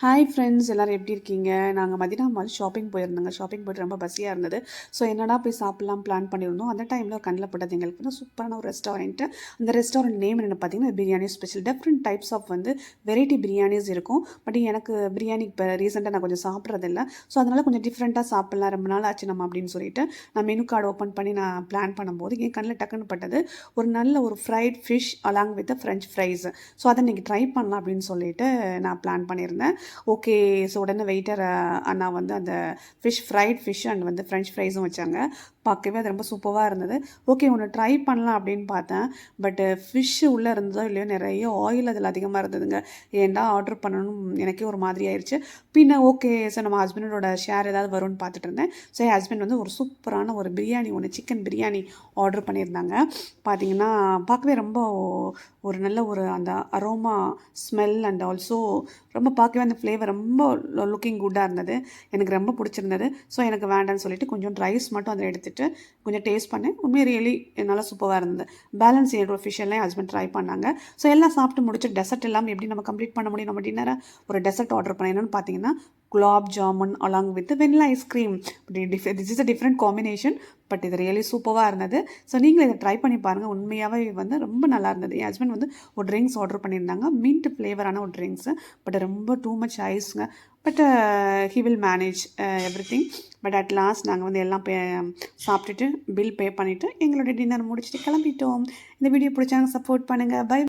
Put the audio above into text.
Hi friends எல்லோரும் எப்படி இருக்கீங்க? நாங்கள் மதினா மால் ஷாப்பிங் போயிருந்தோங்க. ஷாப்பிங் போயிட்டு ரொம்ப பஸியாக இருந்தது. ஸோ என்னடா போய் சாப்பிட்லாம் பிளான் பண்ணியிருந்தோம். அந்த டைமில் கண்ணில் பட்டது எங்களுக்கு வந்து சூப்பரான ஒரு ரெஸ்டாரண்ட்டு அந்த ரெஸ்டாரண்ட் நேம் என்ன பார்த்தீங்கன்னா biryani special different types of வந்து வெரைட்டி பிரியாணிஸ் இருக்கும். பட் எனக்கு பிரியாணி இப்போ ரீசெண்டாக நான் கொஞ்சம் சாப்பிட்றதில்ல. ஸோ அதனால் கொஞ்சம் டிஃப்ரெண்ட்டாக சாப்பிட்லாம். ரொம்ப நாள் ஆச்சு நம்ம அப்படின்னு சொல்லிட்டு நான் மெனு கார்டு ஓப்பன் பண்ணி நான் பிளான் பண்ணும்போது என் கண்ணில் டக்குன்னு பட்டது ஒரு நல்ல ஒரு fried fish along with french fries so அதை நீங்கள் ட்ரை பண்ணலாம் அப்படின்னு சொல்லிட்டு நான் பிளான் பண்ணியிருந்தேன். ஓகே ஸோ உடனே வெயிட்டர் அண்ணா வந்து அந்த ஃபிஷ் ஃப்ரைட் ஃபிஷ் அண்ட் வந்து ஃப்ரெஞ்ச் ஃப்ரைஸும் வச்சாங்க. பார்க்கவே அது ரொம்ப சூப்பராக இருந்தது. ஓகே ஒன்று ட்ரை பண்ணலாம் அப்படின்னு பார்த்தேன். பட்டு ஃபிஷ்ஷு உள்ளே இருந்ததோ இல்லையோ நிறைய ஆயில் அதில் அதிகமாக இருந்ததுங்க. ஏன்டா ஆர்டர் பண்ணணும்? எனக்கே ஒரு மாதிரி ஆயிடுச்சு பின்ன ஓகே சார் நம்ம ஹஸ்பண்டோட ஷேர் ஏதாவது வரும்னு பார்த்துட்டு இருந்தேன். ஸோ என் ஹஸ்பண்ட் வந்து ஒரு சூப்பரான ஒரு பிரியாணி ஒன்று சிக்கன் பிரியாணி ஆர்டர் பண்ணியிருந்தாங்க. பார்த்தீங்கன்னா பார்க்கவே ரொம்ப ஒரு நல்ல ஒரு அந்த அரோமா ஸ்மெல் அண்ட் ஆல்சோ ரொம்ப பார்க்கவே அந்த ஃப்ளேவர் ரொம்ப லுக்கிங் குட்டாக இருந்தது. எனக்கு ரொம்ப பிடிச்சிருந்தது. ஸோ எனக்கு வேண்டாம்னு சொல்லிட்டு கொஞ்சம் ரைஸ் மட்டும் அதில் எடுத்து எடுத்துகிட்டு கொஞ்சம் டேஸ்ட் பண்ணேன் உண்மையை ரியலி என்னால் சூப்பராக இருந்தது. பேலன்ஸ் என்னோட ஃபிஷியல்லாம் ஹஸ்பண்ட் ட்ரை பண்ணாங்க. ஸோ எல்லாம் சாப்பிட்டு முடிச்சு டெசர்ட் எல்லாம் எப்படி நம்ம கம்ப்ளீட் பண்ண முடியும்? நம்ம டின்னரை ஒரு டெசர்ட் ஆர்டர் பண்ணேன் என்னென்னு பார்த்தீங்கன்னா gulab jamun along with vanilla ice cream diff this is a different combination but இது ரியலி சூப்பராக இருந்தது. ஸோ நீங்கள் இதை ட்ரை பண்ணி பாருங்கள் உண்மையாகவே வந்து ரொம்ப நல்லா இருந்தது. என் ஹஸ்பண்ட் வந்து ஒரு ட்ரிங்க்ஸ் ஆர்டர் பண்ணியிருந்தாங்க. மின்ட் ஃப்ளேவரான ஒரு ட்ரிங்க்ஸு பட் ரொம்ப too much ஐஸுங்க but he will manage everything but at last நாங்கள் வந்து எல்லாம் பே சாப்பிட்டுட்டு பில் பே பண்ணிவிட்டு எங்களுடைய டின்னர் முடிச்சுட்டு கிளம்பிட்டோம். இந்த வீடியோ பிடிச்சாங்க சப்போர்ட் பண்ணுங்கள் பை